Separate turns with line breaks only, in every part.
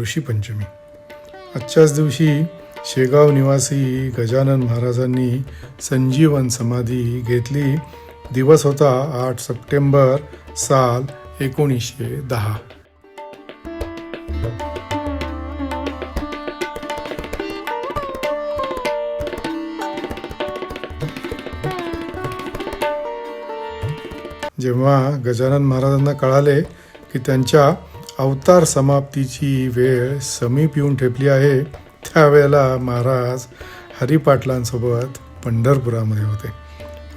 ऋषीपंचमी आजच्याच दिवशी शेगाव निवासी गजानन महाराजांनी संजीवन समाधी घेतली. दिवस होता आठ सप्टेंबर साल एकोणीसशे दहा. जेव्हा गजानन महाराजांना कळाले की त्यांच्या अवतार समाप्तीची वेळ समीप येऊन ठेपली आहे. त्यावेळेला महाराज हरिपाटलांसोबत पंढरपुरामध्ये होते.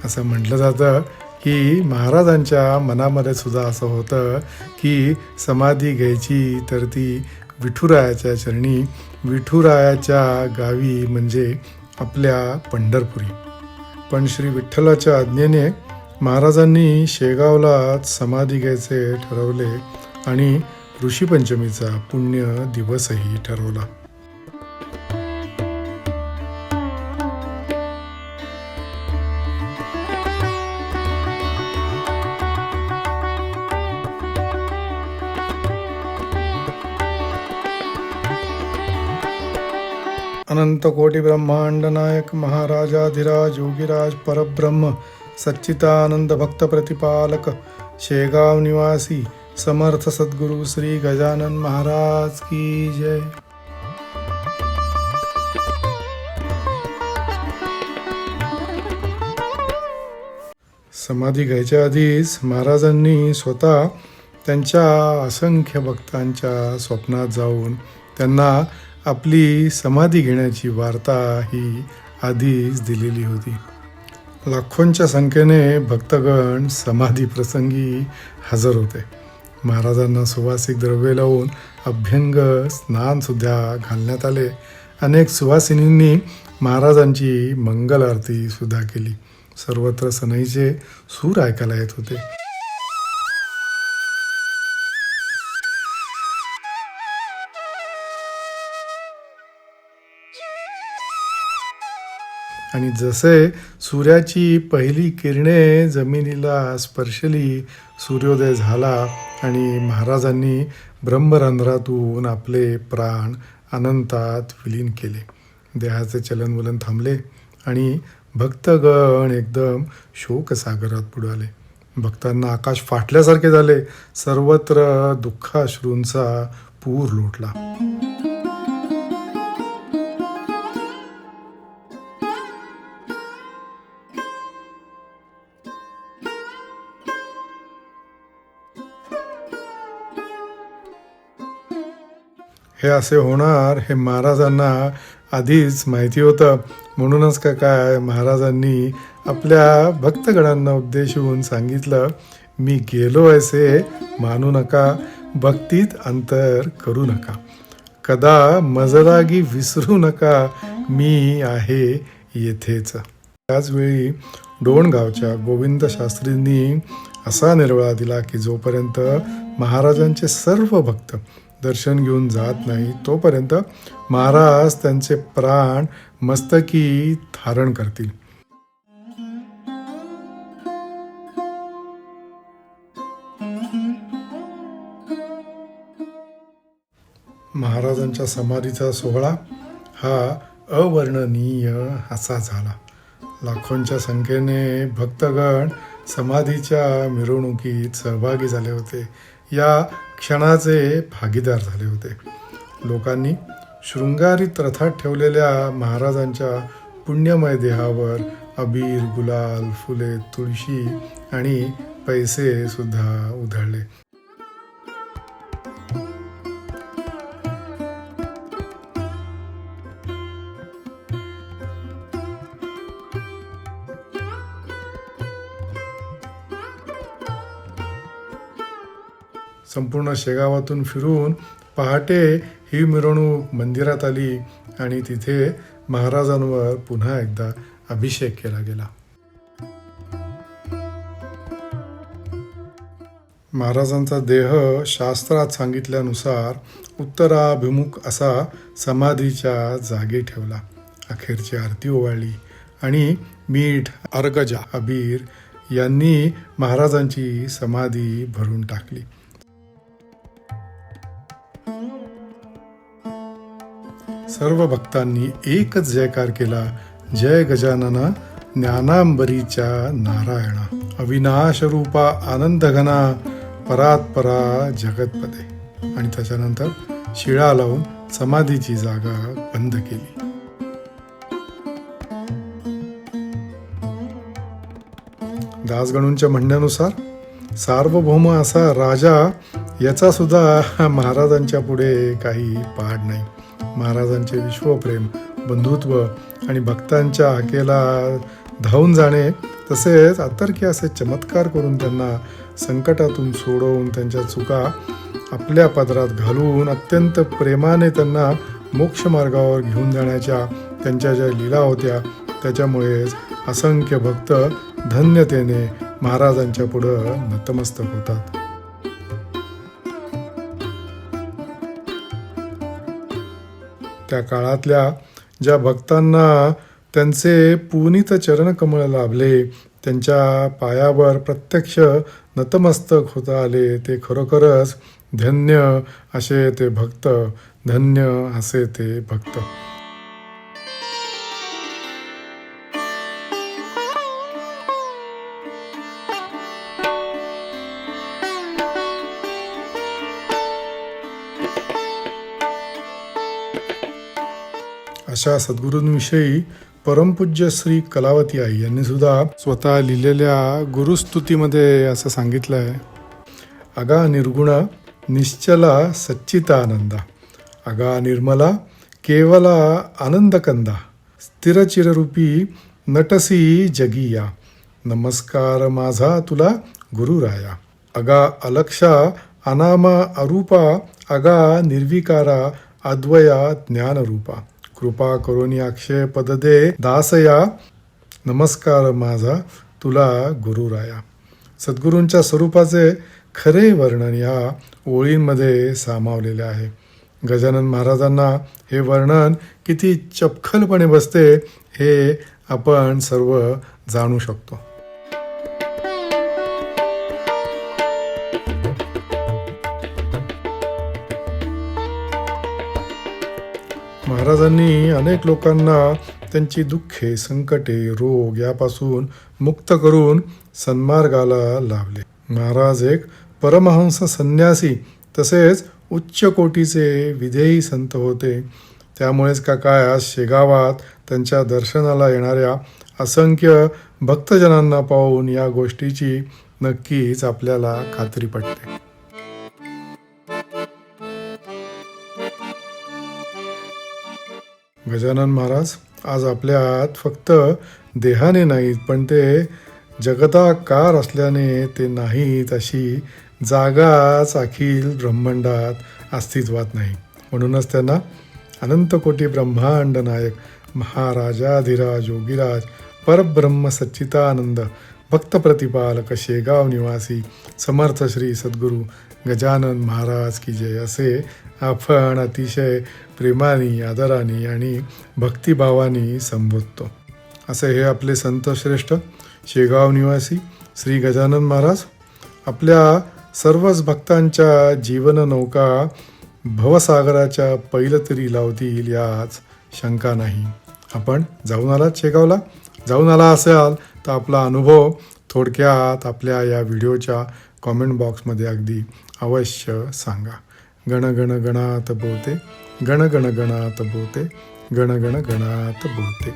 असं म्हटलं जातं की महाराजांच्या मनामध्ये सुद्धा असं होतं की समाधी घ्यायची तर ती विठुरायाच्या चरणी विठुरायाच्या गावी म्हणजे आपल्या पंढरपुरी. पण श्री विठ्ठलाच्या आज्ञेने महाराजांनी शेगावलाच समाधी घ्यायचे ठरवले आणि ऋषीपंचमीचा पुण्य दिवसही ठरवला. अनंत कोटी ब्रह्मांड नायक महाराजाधिराज योगीराज परब्रह्म सच्चितानंद भक्त प्रतिपालक शेगाव निवासी समर्थ सद्गुरु श्री गजानन महाराज की जय. समाधी घ्यायच्या आधीच महाराजांनी स्वतः त्यांच्या असंख्य भक्तांच्या स्वप्नात जाऊन त्यांना आपली समाधी घेण्याची वार्ता ही आधीच दिलेली होती. लाखोंच्या संख्येने भक्तगण समाधी प्रसंगी हजर होते. महाराजांना सुवासिक द्रव्य लावून अभ्यंग स्नानसुद्धा घालण्यात आले. अनेक सुवासिनींनी महाराजांची मंगल आरती सुद्धा केली. सर्वत्र सनईचे सूर ऐकायला येत होते. आणि जसे सूर्याची पहिली किरणे जमिनीला स्पर्शली सूर्योदय झाला आणि महाराजांनी ब्रह्मरंध्रातून आपले प्राण अनंतात विलीन केले. देहाचे चलनवलन थांबले आणि भक्तगण एकदम शोकसागरात बुडाले. भक्तांना आकाश फाटल्यासारखे झाले. सर्वत्र दुःखाश्रूंचा पूर लोटला. हे असे होणार हे महाराजांना आधीच माहिती होतं. म्हणूनच का काय महाराजांनी आपल्या भक्तगणांना उद्देशून सांगितलं मी गेलो ऐसे मानू नका भक्तीत अंतर करू नका. कदा मजरागी विसरू नका मी आहे येथेच. त्याचवेळी डोणगावच्या गोविंद शास्त्रींनी असा निर्वळा दिला की जोपर्यंत महाराजांचे सर्व भक्त दर्शन घेऊन जात नाही. तोपर्यंत महाराज त्यांचे प्राण मस्तकी धारण करतील. महाराजांच्या समाधीचा सोहळा हा अवर्णनीय असा झाला. लाखोंच्या संख्येने भक्तगण समाधीच्या मिरवणुकीत सहभागी झाले होते. या क्षणाचे भागीदार झाले होते. लोकांनी शृंगारित रथात ठेवलेल्या महाराजांच्या पुण्यमय देहावर अबीर गुलाल फुले तुळशी आणि पैसे सुद्धा उधळले. संपूर्ण शेगावातून फिरून पहाटे ही मिरवणूक मंदिरात आली आणि तिथे महाराजांवर पुन्हा एकदा अभिषेक केला गेला. महाराजांचा देह शास्त्रात सांगितल्यानुसार उत्तराभिमुख असा समाधीच्या जागी ठेवला. अखेरची आरती ओवाळली आणि मीठ अर्गजा अबीर यांनी महाराजांची समाधी भरून टाकली. सर्व भक्तांनी एकच जयकार केला. जय गजानना ज्ञानांबरीच्या नारायणा. अविनाश रूपा आनंद घना परात परा जगतपदे आणि त्याच्यानंतर शिळा लावून समाधीची जागा बंद केली. दासगणूंच्या म्हणण्यानुसार सार्वभौम असा राजा याचा सुद्धा महाराजांच्या पुढे काही पाड नाही. महाराजांचे विश्वप्रेम बंधुत्व आणि भक्तांच्या हाकेला धावून जाणे तसेच अतर्की असे चमत्कार करून त्यांना संकटातून सोडवून त्यांच्या चुका आपल्या पदरात घालून अत्यंत प्रेमाने त्यांना मोक्ष मार्गावर घेऊन जाण्याच्या त्यांच्या ज्या लीला होत्या त्याच्यामुळेच असंख्य भक्त धन्यतेने महाराजांच्या पुढं नतमस्तक होतात. त्या काळातल्या ज्या भक्तांना त्यांचे पुनीत चरणकमळ लाभले त्यांच्या पायावर प्रत्यक्ष नतमस्तक होता आले ते खरोखरच धन्य असे ते भक्त धन्य असे ते भक्त. अशा सद्गुरूंविषयी परमपूज्य श्री कलावती आई यांनी सुद्धा स्वतः लिहिलेल्या गुरुस्तुतीमध्ये असं सांगितलं आहे. अगा निर्गुणा निश्चला सच्चितानंदा अगा निर्मला केवला आनंदकंदा. स्थिरचिररूपी नटसी जगिया. नमस्कार माझा तुला गुरुराया. अगा अलक्षा अनामा अरूपा. अगा निर्विकारा अद्वया ज्ञानरूपा. कृपा करून अक्षय पद दे दासया. नमस्कार माझा तुला गुरुराया. सद्गुरूंच्या स्वरूपाचे खरे वर्णन या ओळींमध्ये सामावलेले आहे. गजानन महाराजांना हे वर्णन किती चपखलपणे बसते हे आपण सर्व जाणू शकतो. महाराजांनी अनेक लोकांना त्यांची दुःखे संकटे रोग यापासून मुक्त करून सन्मार्गाला लावले. महाराज एक परमहंस संन्यासी तसेच उच्च कोटीचे विधेयी संत होते. त्यामुळेच का काय आज शेगावात त्यांच्या दर्शनाला येणाऱ्या असंख्य भक्तजनांना पाहून या गोष्टीची नक्कीच आपल्याला खात्री पटते. गजानन महाराज आज आपल्यात फक्त देहाने नाहीत पण ते जगताकार असल्याने ते नाहीत अशी जागाच अखिल ब्रह्मांडात अस्तित्वात नाही. म्हणूनच त्यांना अनंतकोटी ब्रह्मांड नायक महाराजाधिराज योगीराज परब्रह्म सच्चितानंद भक्त प्रतिपालक शेगाव निवासी समर्थ श्री सद्गुरू गजानन महाराज की जय. असे आपण अतिशय प्रेमाने आदराने आणि भक्तिभावाने संबोधतो. असे हे आपले संत श्रेष्ठ शेगाव निवासी श्री गजानन महाराज आपल्या सर्वच भक्तांच्या जीवन नौका भवसागराच्या पैलतरी लावतील याच शंका नाही. आपण जाऊन आलात शेगावला जाऊन आला असाल? तर आपला अनुभव थोडक्यात आपल्या या व्हिडिओच्या कॉमेंट बॉक्समध्ये अगदी अवश्य सांगा. गण गण गणात बोलते गण गण गणात बोलते गण गण गणात बोलते